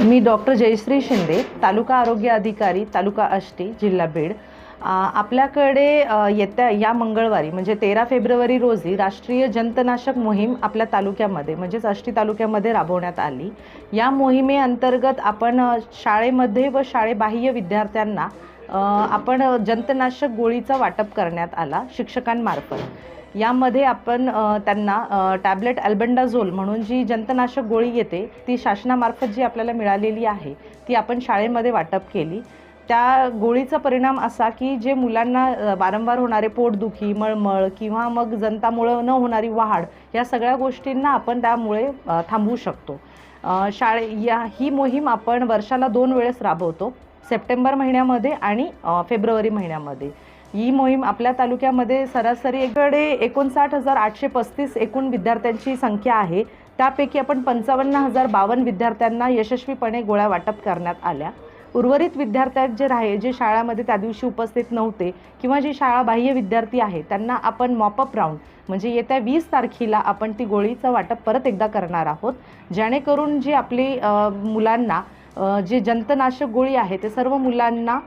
मी doctor Jayashree Shinde taluka आरोग्य अधिकारी तालुका आष्टी जिल्हा बीड. आपल्याकडे येत्या या मंगळवारी म्हणजे तेरा फेब्रुवारी रोजी राष्ट्रीय जंतनाशक मोहीम आपल्या तालुक्यामध्ये म्हणजेच आष्टी तालुक्यामध्ये राबवण्यात आली. या मोहिमेअंतर्गत आपण शाळेमध्ये व शाळेबाह्य विद्यार्थ्यांना आपण जंतनाशक गोळीचा वाटप करण्यात आला शिक्षकांमार्फत. यामध्ये आपण त्यांना टॅबलेट अल्बंडाझोल म्हणून जी जंतनाशक गोळी येते ती शासनामार्फत जी आपल्याला मिळालेली आहे ती आपण शाळेमध्ये वाटप केली. त्या गोळीचा परिणाम असा की जे मुलांना वारंवार होणारे पोटदुखी मळमळ किंवा मग जंतामुळं न होणारी वाढ या सगळ्या गोष्टींना आपण त्यामुळे थांबवू शकतो. शाळे या ही मोहीम आपण वर्षाला दोन वेळेस राबवतो. सप्टेंबर महिन्यामध्ये आणि फेब्रुवारी महिन्यामध्ये. ही मोहीम आपल्या तालुक्यामध्ये सरासरी एकडे एकोणसाठ हजार आठशे पस्तीस एकूण विद्यार्थ्यांची संख्या आहे. त्यापैकी आपण पंचावन्न हजार बावन्न विद्यार्थ्यांना यशस्वीपणे गोळ्या वाटप करण्यात आल्या. उर्वरित विद्यार्थ्यात जे राहे जे शाळामध्ये त्या दिवशी उपस्थित नव्हते किंवा जे शाळा बाह्य विद्यार्थी आहे त्यांना आपण मॉपअप राऊंड म्हणजे येत्या वीस तारखेला आपण ती गोळीचं वाटप परत एकदा करणार आहोत. जेणेकरून जी आपली मुलांना जे जंतनाशक गोळी आहे ते सर्व मुलांना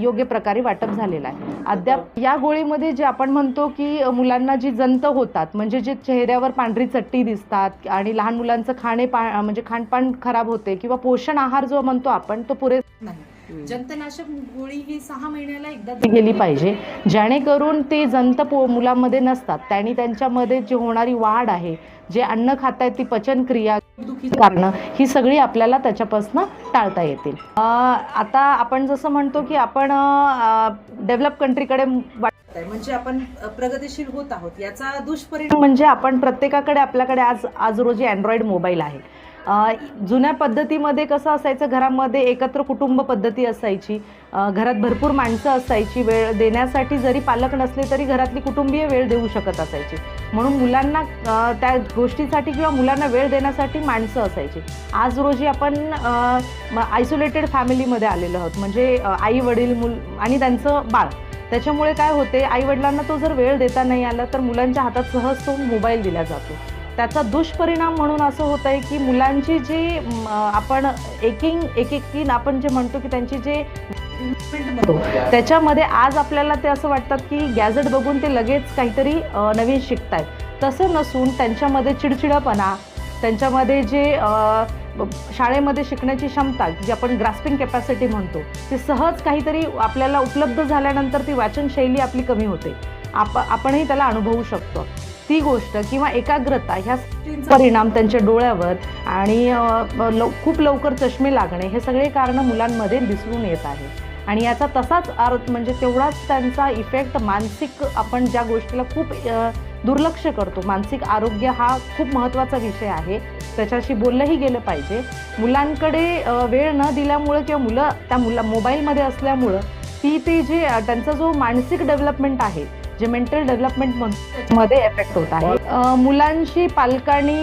योग्य प्रकारे वाटप झालेलं आहे. अद्याप या गोळीमध्ये जे आपण म्हणतो की मुलांना जी जंत होतात म्हणजे जे चेहऱ्यावर पांढरी चट्टी दिसतात आणि लहान मुलांचं खाणे पा म्हणजे खाणपान खराब होते किंवा पोषण आहार जो म्हणतो आपण तो पुरेसा नाही. जंतनाशक गोळी ही सहा महिन्याला एकदा गेली पाहिजे. जेणेकरून ते जंत पो मुलांमध्ये नसतात. त्यांनी त्यांच्यामध्ये जी होणारी वाढ आहे जे अन्न खातायत ती पचनक्रिया कारणं ही सगळी आपल्याला त्याच्यापासून टाळता येतील. आता आपण जसं म्हणतो की आपण डेव्हलप कंट्रीकडे म्हणजे आपण प्रगतीशील होत आहोत. याचा दुष्परिणाम म्हणजे आपण प्रत्येकाकडे आपल्याकडे आज आज रोजी अँड्रॉइड मोबाईल आहे. जुन्या पद्धतीमध्ये कसं असायचं घरामध्ये एकत्र कुटुंब पद्धती असायची. घरात भरपूर माणसं असायची वेळ देण्यासाठी जरी पालक नसले तरी घरातली कुटुंबीय वेळ देऊ शकत असायची. म्हणून मुलांना त्या गोष्टीसाठी किंवा मुलांना वेळ देण्यासाठी माणसं असायची. आज रोजी आपण आयसोलेटेड फॅमिलीमध्ये आलेलो आहोत. म्हणजे आई वडील मुल आणि त्यांचं बाळ. त्याच्यामुळे काय होते आई वडिलांना तो जर वेळ देता नाही आला तर मुलांच्या हातात सहज तो मोबाईल दिला जातो. त्याचा दुष्परिणाम म्हणून असं होत आहे की मुलांची जी आपण एकिंग एक एकीन आपण जे म्हणतो की त्यांची जे त्याच्यामध्ये आज आपल्याला ते असं वाटतात की गॅजेट बघून ते लगेच काहीतरी नवीन शिकतायत. तसं नसून त्यांच्यामध्ये चिडचिडपणा त्यांच्यामध्ये जे शाळेमध्ये शिकण्याची क्षमता जी आपण ग्रास्पिंग कॅपॅसिटी म्हणतो ती सहज काहीतरी आपल्याला उपलब्ध झाल्यानंतर ती वाचनशैली आपली कमी होते. आप आपणही त्याला अनुभवू शकतो. ती गोष्ट किंवा एकाग्रता ह्या परिणाम त्यांच्या डोळ्यावर आणि लव खूप लवकर चष्मे लागणे हे सगळे कारणं मुलांमध्ये दिसून येत आहे. आणि याचा तसाच अर्थ म्हणजे तेवढाच त्यांचा इफेक्ट मानसिक आपण ज्या गोष्टीला खूप दुर्लक्ष करतो मानसिक आरोग्य हा खूप महत्त्वाचा विषय आहे. त्याच्याशी बोललंही गेलं पाहिजे. मुलांकडे वेळ न दिल्यामुळं किंवा मुलं त्या मुला मोबाईलमध्ये असल्यामुळं ती ते जे त्यांचा जो मानसिक डेव्हलपमेंट आहे जे मेंटल डेव्हलपमेंटमध्ये एफेक्ट होत आहे. मुलांशी पालकांनी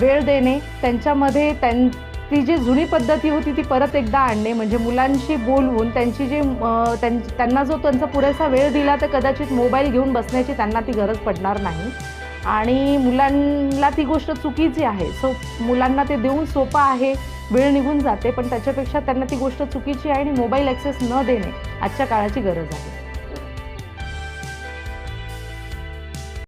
वेळ देणे त्यांच्यामध्ये त्यां ती जी जुनी पद्धती होती ती परत एकदा आणणे म्हणजे मुलांशी बोलवून त्यांची जी त्यां त्यांना जो त्यांचा पुरेसा वेळ दिला तर कदाचित मोबाईल घेऊन बसण्याची त्यांना ती गरज पडणार नाही. आणि मुलांना ती गोष्ट चुकीची आहे. सो मुलांना ते देऊन सोपं आहे. वेळ निघून जाते पण त्याच्यापेक्षा त्यांना ती गोष्ट चुकीची आहे आणि मोबाईल ॲक्सेस न देणे आजच्या काळाची गरज आहे.